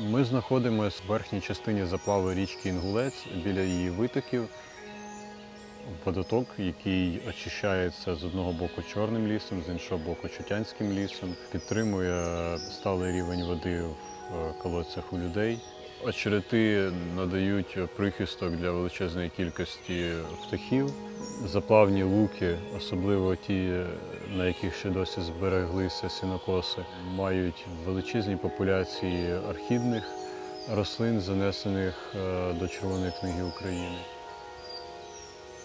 Ми знаходимося в верхній частині заплави річки Інгулець біля її витоків. Водоток, який очищається з одного боку чорним лісом, з іншого боку чутянським лісом, підтримує сталий рівень води в е, колодцях у людей. Очерети надають прихисток для величезної кількості птахів. Заплавні луки, особливо ті, на яких ще досі збереглися сінокоси, мають величезні популяції архідних рослин, занесених е, до Червоної книги України.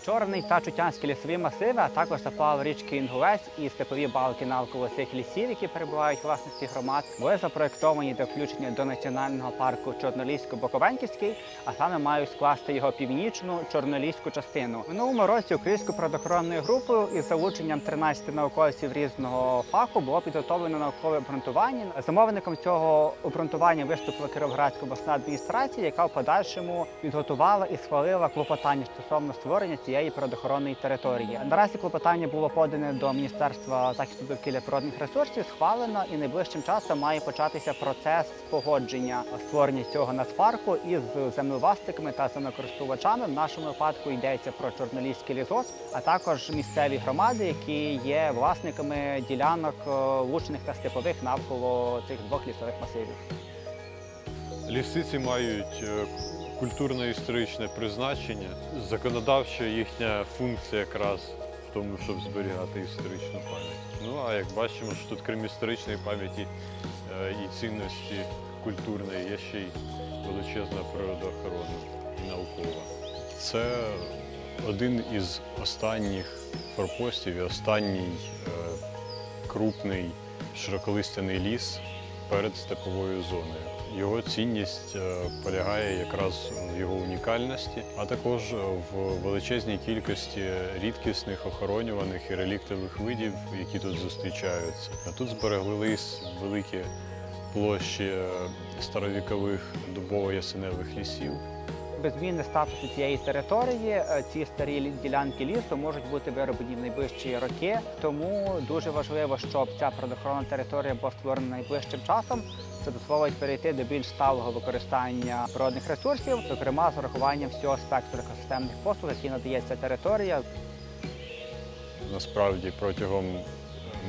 Чорний та чутянські лісові масиви, а також заплав річки Інгулець і степові балки навколо цих лісів, які перебувають власності громад, були запроєктовані для включення до національного парку Чорнолісько-Боковенківський, а саме мають скласти його північну чорноліську частину. Минулому році українською природоохоронною групою із залученням 13 науковців різного фаху було підготовлено наукове обґрунтування. Замовником цього обґрунтування виступила Кіровоградська обласна адміністрація, яка в подальшому підготувала і схвалила клопотання стосовно створення цієї природоохоронної території. Наразі клопотання було подане до Міністерства захисту довкілля природних ресурсів, схвалено і найближчим часом має початися процес погодження створення цього нацпарку із землевласниками та землекористувачами. В нашому випадку йдеться про Чорноліський лісгосп, а також місцеві громади, які є власниками ділянок е, лучних та степових навколо цих двох лісових масивів. Лісиці мають е, культурно-історичне призначення. Законодавча їхня функція якраз в тому, щоб зберігати історичну пам'ять. Ну а як бачимо, що тут крім історичної пам'яті е, і цінності культурної є ще й величезна природоохорона і наукова. Це один із останніх форпостів і останній е, крупний широколистяний ліс перед степовою зоною. Його цінність е, полягає якраз в його унікальності, а також в величезній кількості рідкісних охоронюваних і реліктових видів, які тут зустрічаються. А тут збереглись великі площі е, старовікових дубово-ясеневих лісів. Без зміни статусу цієї території е, ці старі ділянки лісу можуть бути вироблені в найближчі роки. Тому дуже важливо, щоб ця природоохоронна територія була створена найближчим часом. Це дозволить перейти до більш сталого використання природних ресурсів, зокрема з урахуванням всього спектру екосистемних послуг, які надає ця територія. Насправді протягом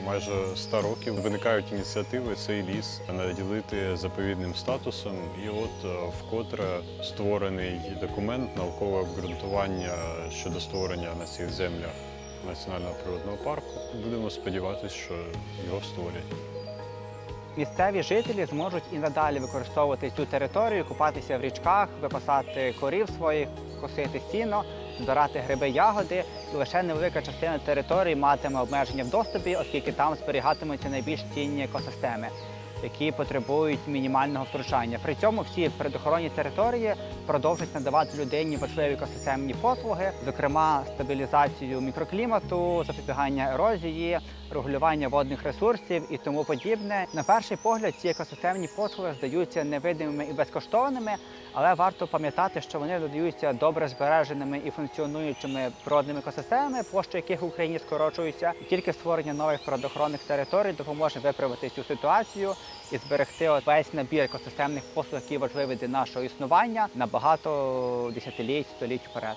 майже 100 років виникають ініціативи цей ліс наділити заповідним статусом. І от е, вкотре створений документ, наукове обґрунтування щодо створення на цих землях національного природного парку. Будемо сподіватися, що його створять. Місцеві жителі зможуть і надалі використовувати цю територію, купатися в річках, випасати корів своїх, косити сіно, збирати гриби, ягоди. І лише невелика частина території матиме обмеження в доступі, оскільки там зберігатимуться найбільш цінні екосистеми, які потребують мінімального втручання. При цьому всі природоохоронні території продовжують надавати людині важливі екосистемні послуги, зокрема стабілізацію мікроклімату, запобігання ерозії, регулювання водних ресурсів і тому подібне. На перший погляд, ці екосистемні послуги здаються невидимими і безкоштовними, але варто пам'ятати, що вони додаються добре збереженими і функціонуючими природними екосистемами, площа яких в Україні скорочується. Тільки створення нових природоохоронних територій допоможе виправити цю ситуацію і зберегти весь набір екосистемних послуг, які важливі для нашого існування на багато десятиліть, століть вперед.